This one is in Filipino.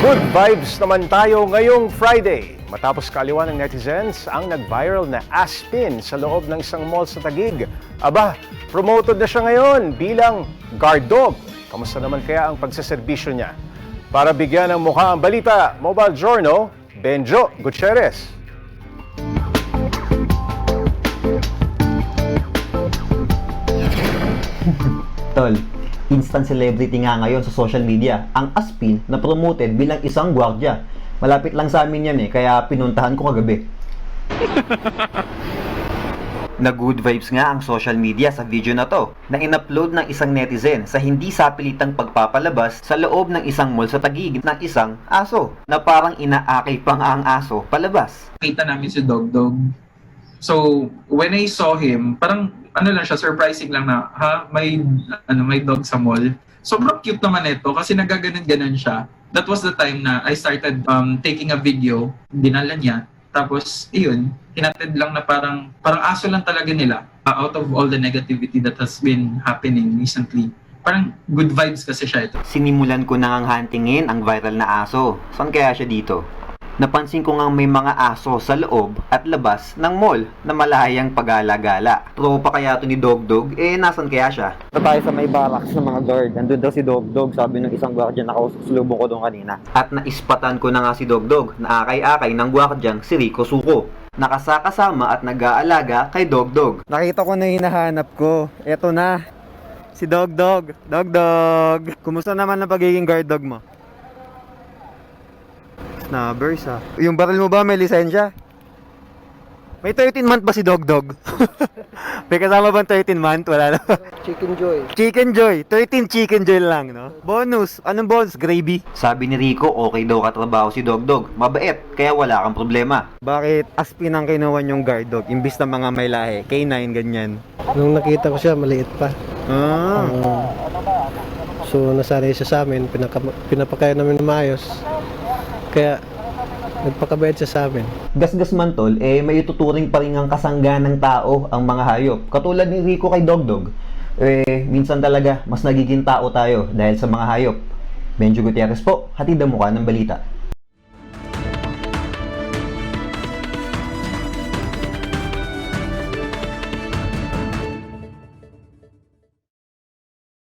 Good vibes naman tayo ngayong Friday. Matapos kaliwan ng netizens ang nag-viral na Aspin sa loob ng isang mall sa Taguig. Aba, promoted na siya ngayon bilang guard dog. Kamusta naman kaya ang pagsaserbisyo niya? Para bigyan ng mukha ang balita, Mobile Journal, Benjo Gutierrez. Tol, instant celebrity nga ngayon sa social media, ang Aspin na promoted bilang isang gwardya. Malapit lang sa amin yan eh, kaya pinuntahan ko kagabi. na good vibes nga ang social media sa video na to na in-upload ng isang netizen sa hindi sapilitang pagpapalabas sa loob ng isang mall sa Taguig ng isang aso na parang inaakay pa nga ang aso palabas. nakita namin si Dog Dog. So, when I saw him, parang ano lang siya, surprising lang na, ha, may, ano, may dog sa mall. Sobrang cute naman ito kasi nagaganon-ganon siya. That was the time na I started um, taking a video, dinala niya. Tapos, iyon, hinatid lang na parang, parang aso lang talaga nila uh, out of all the negativity that has been happening recently. Parang good vibes kasi siya ito. Sinimulan ko na ngang huntingin ang viral na aso. Saan kaya siya dito? Napansin ko nga may mga aso sa loob at labas ng mall na malahayang pagala-gala. Tropa kaya to ni Dogdog? Eh, nasan kaya siya? Ito tayo sa may barracks ng mga guard. Nandun daw si Dogdog, sabi ng isang guardian na kasulubong ko doon kanina. At naispatan ko na nga si Dogdog na akay-akay ng guardian si Rico Suko. Nakasakasama at nag-aalaga kay Dogdog. Nakita ko na hinahanap ko. Eto na. Si Dog Dog. Dog Dog. Kumusta naman ang pagiging guard dog mo? Snabbers ah. Yung baril mo ba may lisensya? May 13 month ba si Dog Dog? may kasama bang 13 month? Wala na. Chicken Joy. chicken Joy. 13 Chicken Joy lang, no? Bonus. Anong bonus? Gravy. Sabi ni Rico, okay daw katrabaho si Dogdog. Mabait, kaya wala kang problema. Bakit aspin ang kinuha yung guard dog? Imbis na mga may lahi. K9, ganyan. Nung nakita ko siya, maliit pa. Ah. Ah. so, nasanay siya sa amin. Pinaka, pinapakain namin ng maayos. Kaya, nagpakabait siya sa amin. Gasgas man tol, eh may ituturing pa rin ang kasangga ng tao ang mga hayop. Katulad ni Rico kay Dogdog. Eh, minsan talaga, mas nagiging tao tayo dahil sa mga hayop. Benjo Gutierrez po, hatid ang mukha ng balita.